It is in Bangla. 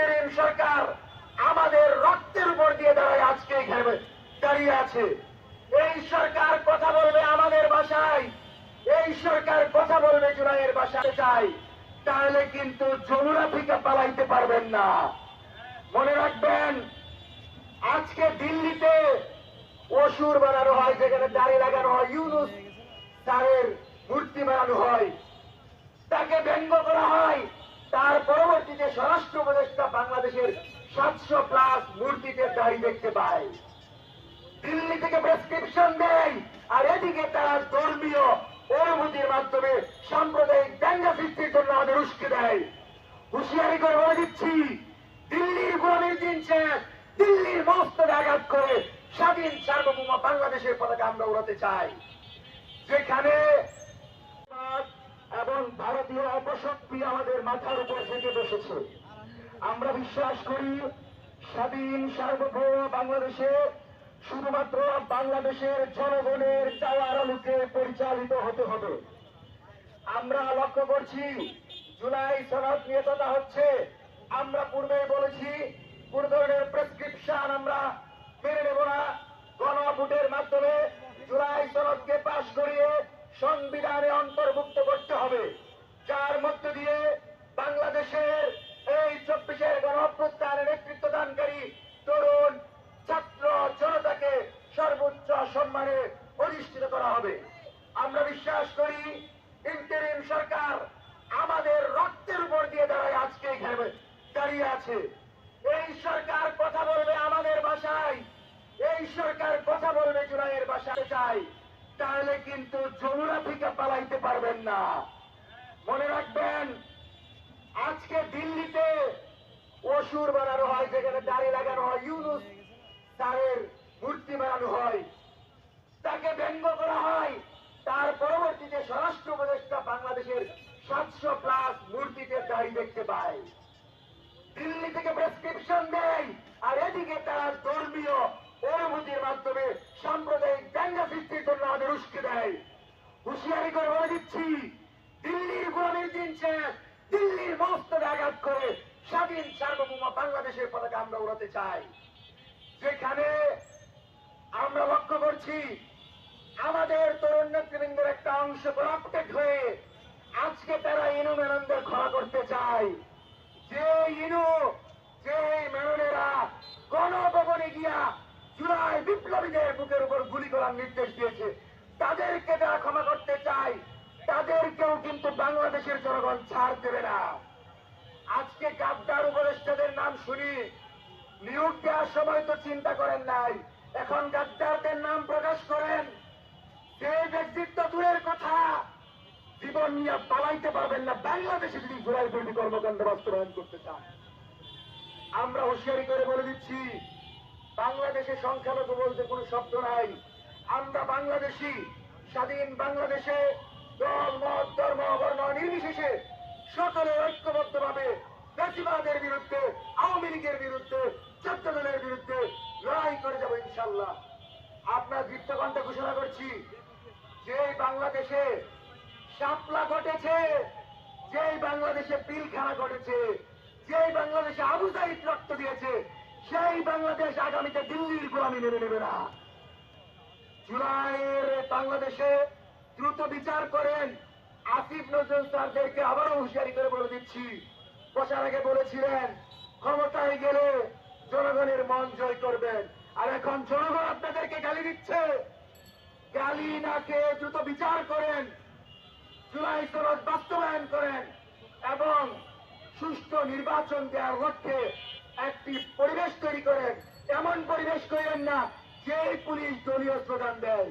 ইন্টারিম সরকার আমাদের রক্তের উপর দিয়ে দাঁড়ায় আজকে এখানে দাঁড়িয়ে আছে। এই সরকার কথা বলবে আমাদের ভাষায়। এই সরকার কথা বলবে জুলাইয়ের ভাষায় চাই। তাহলে কিন্তু যমুনা থেকে পালাইতে পারবেন না। মনে রাখবেন, আজকে দিল্লিতে অসুর বানানো হয়, যেখানে দাড়ি লাগানো হয়, ইউনুস তারের মূর্তি বানানো হয়। স্বরাষ্ট্র উপদেষ্টা বাংলাদেশের সাতশো প্লাস মূর্তিতে দাড়ি দেখতে পায়। দিল্লি থেকে প্রেসক্রিপশন দেয়, আর এদিকে তারা ধর্মীয় অনুভূতির মাধ্যমে সাম্প্রদায়িক দাঙ্গা সৃষ্টির জন্য আমাদের উস্কে দেয়। হুঁশিয়ারি করে বলে দিচ্ছি, দিল্লির গোলামীর দিন দিল্লির মস্তকে আঘাত করে স্বাধীন সার্বভৌম বাংলাদেশের পতাকা আমরা উড়াতে চাই। যেখানে ভারতীয় অপশক্তি আমাদের মাথার উপর থেকে বসেছে। আমরা বিশ্বাস করি, স্বাধীন, সার্বভৌম বাংলাদেশে শুধুমাত্র বাংলাদেশের জনগণের চাওয়ার আলোকে পরিচালিত হতে হবে। আমরা লক্ষ্য করছি, জুলাই সনদ নিয়ে কথা হচ্ছে। আমরা পূর্বে বলেছি, কোন ধরনের প্রেসক্রিপশন আমরা মেনে নেব না। গণভোটের মাধ্যমে জুলাই সনদকে পাশ করিয়ে সংবিধানে অন্তর্ভুক্ত করতে হবে। যার মধ্য দিয়ে বাংলাদেশের এই চব্বিশের গণঅভ্যুত্থানের নেতৃত্ব দানকারী তরুণ ছাত্র জনতাকে সর্বোচ্চ সম্মানে অধিষ্ঠিত করা হবে। আমরা বিশ্বাস করি, ইন্টারিম সরকার আমাদের রক্তের উপর দিয়ে দাঁড়ায় আজকে এখানে দাঁড়িয়ে আছে। এই সরকার কথা বলবে আমাদের ভাষায়। এই সরকার কথা বলবে জুলাইয়ের ভাষায়। চাই তাহলে কিন্তু যমুনা থেকে পালাইতে পারবেন না। মনে রাখবেন, আজকে দিল্লিতে অসুর বানানো হয়, যেখানে দাড়ি লাগানো হয়, ইউনুস তারের মূর্তি বানানো হয়। তাকে ব্যঙ্গ করা হয়, তার পরবর্তীতে স্বরাষ্ট্র উপদেষ্টা বাংলাদেশের সাতশো প্লাস মূর্তিতে দাড়ি দেখতে পায়। দিল্লি থেকে প্রেসক্রিপশন দেয়, আর এদিকে তারা ধর্মীয় অনুভূতির মাধ্যমে সাম্প্রদায়িক দাঙ্গা সৃষ্টির জন্য আমাদের উস্কে দেয়। হুঁশিয়ারি করে বলে দিচ্ছি দিল্লির গোলামীর দিন দিল্লির মস্তকে আঘাত করে স্বাধীন সার্বভৌম বাংলাদেশের পতাকা আমরা উড়াতে চাই। যেখানে আমরা লক্ষ্য করছি, আমাদের তরুণ নেতৃবৃন্দের একটা অংশ করাপ্টেড হয়ে আজকে তারা ইনু মেননদের খরা করতে চায়। যে ইনু, যে মেননেরা গণভবনে গিয়া জুলাই বিপ্লবীদের বুকের উপর গুলি করার নির্দেশ দিয়েছে, তাদেরকে যারা ক্ষমা করতে চায় তাদেরকেও কিন্তু বাংলাদেশের জনগণ ছাড় দেবে না। আজকে গাদ্দার উপদেষ্টাদের নাম শুনি। নিয়োগ দেওয়ার সময় তো চিন্তা করেন নাই। এখন গাদ্দারদের নাম প্রকাশ করেন। যে ব্যক্তিত্ব দূরের কথা। জীবন নিয়ে পালাইতে পারবেন না। বাংলাদেশে যদি জোড়াই বিরোধী কর্মকাণ্ড বাস্তবায়ন করতে চান। আমরা হুঁশিয়ারি করে বলে দিচ্ছি, বাংলাদেশে সংখ্যালঘু বলতে কোনো শব্দ নাই। আমরা বাংলাদেশি। স্বাধীন বাংলাদেশে দল সকলে ঐক্যবদ্ধভাবে বেশিবাদের বিরুদ্ধে, আওয়ামী লীগের বিরুদ্ধে দলের বিরুদ্ধে লড়াই করে যাব ইনশাল্লাহ আপনার দৃপ্তকণ্ঠে ঘোষণা করছি যে বাংলাদেশে শাপলা ঘটেছে, যেই বাংলাদেশে পিলখানা ঘটেছে, যেই বাংলাদেশে আবু রক্ত দিয়েছে, সেই বাংলাদেশ আগামীতে দিল্লির গোলামি মেনে নেবে না। জুলাইয়ের বাংলাদেশে দ্রুত বিচার করেন আসিফ নজরুল স্যারদেরকে আবারও হুঁশিয়ারি করে বলে দিচ্ছি। বসার আগে বলেছিলেন, ক্ষমতায় গেলে জনগণের মন জয় করবেন। আর এখন জনগণ আপনাদেরকে গালি দিচ্ছে। গালি না খেয়ে দ্রুত বিচার করেন, জুলাই সনদ বাস্তবায়ন করেন এবং সুষ্ঠু নির্বাচন দেওয়ার লক্ষ্যে একটি পরিবেশ তৈরি করেন। এমন পরিবেশ করেন না যে পুলিশ দলীয় স্লোগান দেয়।